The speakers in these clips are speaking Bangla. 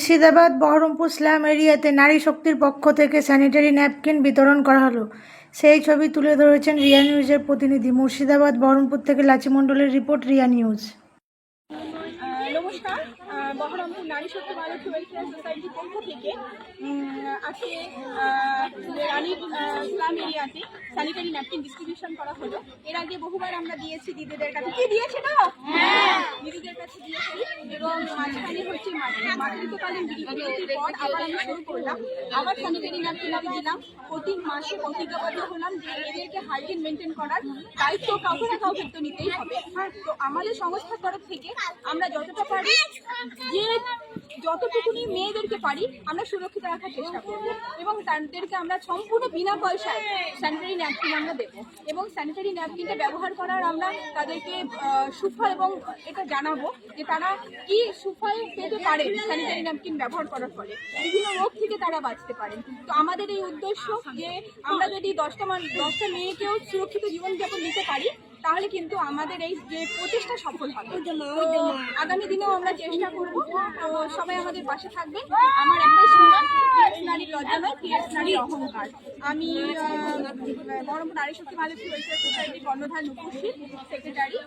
মুর্শিদাবাদ, বহরমপুর স্ল্যাম এরিয়াতে নারী শক্তির পক্ষ থেকে স্যানিটারি ন্যাপকিন বিতরণ করা হলো। সেই ছবি তুলে ধরেছেন রিয়া নিউজের প্রতিনিধি। মুর্শিদাবাদ, বহরমপুর থেকে লাচি মণ্ডলের রিপোর্ট, রিয়া নিউজ। নমস্কার। নারী ইসলাম এরিয়াতে স্যানিটারি ন্যাপকিন ডিস্ট্রিবিউশন করা হলো। এর আগে বহুবার আমরা দিয়েছি দিদিদের কাছে। কি দিয়েছে তো? দিদিদের কাছে দিয়েছি। এবং মাঝখানে হচ্ছে মাতৃ- মাতৃত্বকালীন বিরতির পর আবার আমি শুরু করলাম। আবার স্যানিটারি ন্যাপকিন আমি দিলাম। প্রতি মাসে প্রতিজ্ঞাবদ্ধ হলাম যে এদেরকে হাইজিন মেনটেন করার দায়িত্ব কাউকে না কাউকে তো নিতেই হবে। তো আমাদের সংস্থার তরফ থেকে আমরা যতটা পারি যে যতটুকুনি মেয়েদেরকে পারি, আমরা সুরক্ষিত রাখার চেষ্টা করব এবং তাদেরকে আমরা সম্পূর্ণ বিনা পয়সায় স্যানিটারি ন্যাপকিন আমরা দেবো এবং স্যানিটারি ন্যাপকিনটা ব্যবহার করার আমরা তাদেরকে সুফল এবং এটা জানাব যে তারা কি সুফল পেতে পারে স্যানিটারি ন্যাপকিন ব্যবহার করার ফলে। বিভিন্ন রোগ থেকে তারা বাঁচতে পারেন তো আমাদের এই উদ্দেশ্য যে আমরা যদি দশটা মান, দশটা মেয়েকেও সুরক্ষিত জীবনযাপন দিতে পারি তাহলে কিন্তু আমাদের এই যে প্রচেষ্টা সফল হবে। আগামী দিনেও আমরা চেষ্টা করব তো সবাই আমাদের পাশে থাকবেন। আমার একটাই সুন্দর টিএস নারীর লজ্জা নয় টিএস নারীর অহংকার। আমি বহরমপুর নারী শক্তি মালতী ওয়েলফেয়ার সোসাইটির কর্ণধার নুপুরশীল সেক্রেটারি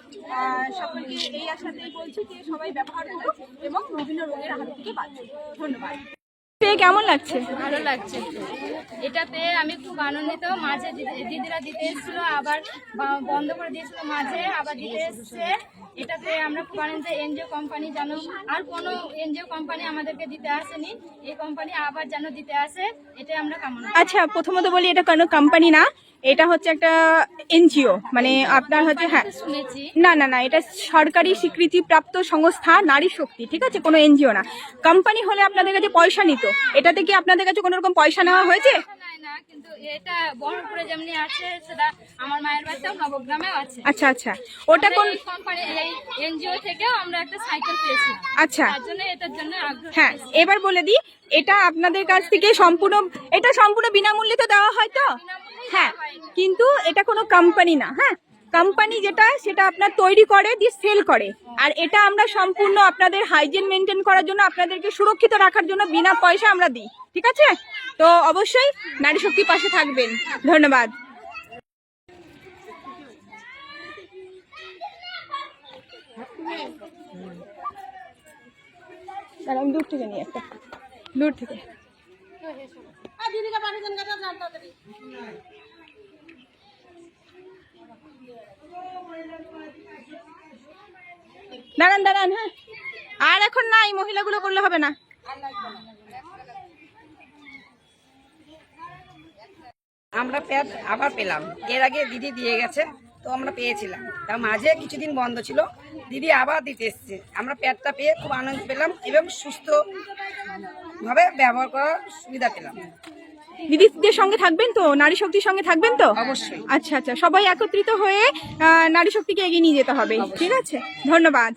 সকলকে এই আশাতেই বলছি যে সবাই ব্যবহার করুক এবং বিভিন্ন রোগের হাত থেকে বাঁচুক। ধন্যবাদ। পেয়ে কেমন লাগছে? ভালো লাগছে। এটাতে আমি খুব আনন্দিত। মাঝে দিদি- দিদিরা দিতে এসেছিল, আবার বন্ধ করে দিয়েছিল মাঝে, আবার দিতে এসছে। এটাতে আমরা খুব আনন্দিত এনজিও কোম্পানি যেন আর কোনো এনজিও কোম্পানি আমাদেরকে দিতে আসেনি এই কোম্পানি আবার যেন দিতে আসে এটাই আমরা কামনা। আচ্ছা প্রথমত বলি এটা কোনো কোম্পানি না এটা হচ্ছে একটা এনজিও মানে আপনার হচ্ছে হ্যাঁ। না না না এটা সরকারি স্বীকৃতিপ্রাপ্ত সংস্থা নারী শক্তি ঠিক আছে? কোনো এনজিও না। কোম্পানি হলে আপনাদের কাছে পয়সা নিত এটাতে কি আপনাদের কাছে কোনো রকম পয়সা নেওয়া হয়েছে? আচ্ছা আচ্ছা। ওটা কোন কোম্পানি এই এনজিও থেকেও আমরা একটা সাইকেল পেয়েছি আচ্ছা। তার জন্য এটার জন্য আগ্রহ হ্যাঁ এবার বলে দিই এটা আপনাদের কাছ থেকে সম্পূর্ণ এটা সম্পূর্ণ বিনামূল্যে তো দেওয়া হয় তো? হ্যাঁ কিন্তু এটা কোনো কোম্পানি না হ্যাঁ? কোম্পানি যেটা সেটা আপনার তৈরি করে দিয়ে সেল করে। আর এটা আমরা সম্পূর্ণ আপনাদের হাইজিন মেনটেন করার জন্য আপনাদেরকে সুরক্ষিত রাখার জন্য বিনা পয়সা আমরা দিই ঠিক আছে? তো অবশ্যই নারী শক্তির পাশে থাকবেন। ধন্যবাদ। দাঁড়ান দূর থেকে নিয়ে একটা দূর থেকে। দাঁড়ান দাঁড়ান হ্যাঁ। আর এখন না নাই মহিলাগুলো করলে হবে না। আমরা প্যাড আবার পেলাম। এর আগে দিদি দিয়ে গেছে। তো আমরা পেয়েছিলাম। তার মাঝে কিছুদিন বন্ধ ছিল। দিদি আবার দিতে এসছে। আমরা প্যাডটা পেয়ে খুব আনন্দ পেলাম এবং সুস্থ ভাবে ব্যবহার করার সুবিধা পেলাম। দিদিদের সঙ্গে থাকবেন তো? নারী শক্তির সঙ্গে থাকবেন তো? অবশ্যই। আচ্ছা আচ্ছা। সবাই একত্রিত হয়ে নারী শক্তিকে এগিয়ে নিয়ে যেতে হবে। ঠিক আছে? ধন্যবাদ।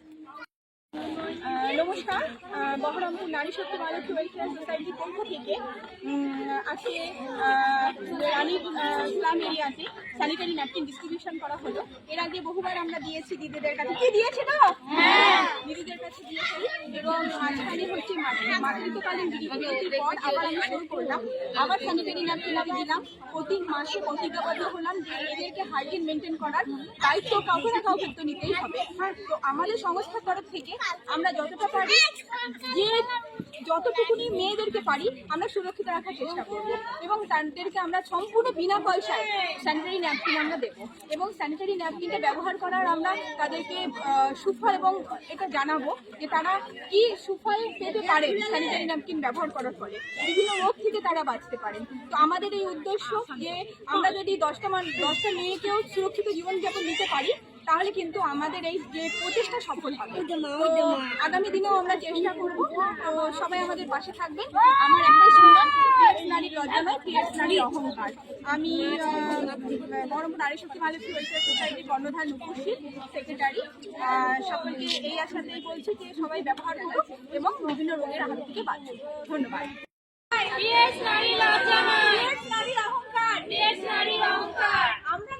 নমস্কার। বহরমপুর নারী শক্তি মালতী ওয়েলফেয়ার সোসাইটির পক্ষ থেকে আজকে আহ, ইসলাম এরিয়াতে স্যানিটারি ন্যাপকিন ডিস্ট্রিবিউশন করা হলো। এর আগে বহুবার আমরা দিয়েছি দিদিদের কাছে। কি দিয়েছে তো দিদিদের কাছে দিয়েছি। এবং মাঝখানে হচ্ছে মাতৃ- মাতৃত্বকালীন বিরতির পর আবার আমি শুরু করলাম। আবার স্যানিটারি ন্যাপকিন আমি দিলাম। প্রতি মাসে প্রতিজ্ঞাবদ্ধ হলাম যে এদেরকে হাইজিন মেনটেন করার দায়িত্ব কাউকে না কাউকে তো নিতেই হবে। তো আমাদের সংস্থার তরফ থেকে আমরা যতটা পারি যে যতটুকুনি মেয়েদেরকে পারি আমরা সুরক্ষিত রাখার চেষ্টা করব। এবং তাদেরকে আমরা সম্পূর্ণ বিনা পয়সায় স্যানিটারি ন্যাপকিন আমরা দেবো। এবং স্যানিটারি ন্যাপকিনটা ব্যবহার করার আমরা তাদেরকে সুফল এবং এটা জানাব যে তারা কি সুফল পেতে পারে স্যানিটারি ন্যাপকিন ব্যবহার করার ফলে। বিভিন্ন রোগ থেকে তারা বাঁচতে পারেন। তো আমাদের এই উদ্দেশ্য যে আমরা যদি দশটা মান, দশটা মেয়েকেও সুরক্ষিত জীবনযাপন দিতে পারি, তাহলে কিন্তু আমাদের এই যে প্রচেষ্টা সফল হবে। আগামী দিনেও আমরা চেষ্টা করব। তো সবাই আমাদের পাশে থাকবেন। আমার একটাই সুন্দর নারীর অহংকার। আমি বহরমপুর নারী শক্তি মালতী ওয়েলফেয়ার কর্ণধার নুপুরশীল সেক্রেটারি। সকলকে এই আশাতেই বলছি যে সবাই ব্যবহার করুক এবং বিভিন্ন রোগের হাত থেকে বাঁচুক ধন্যবাদ। আমরা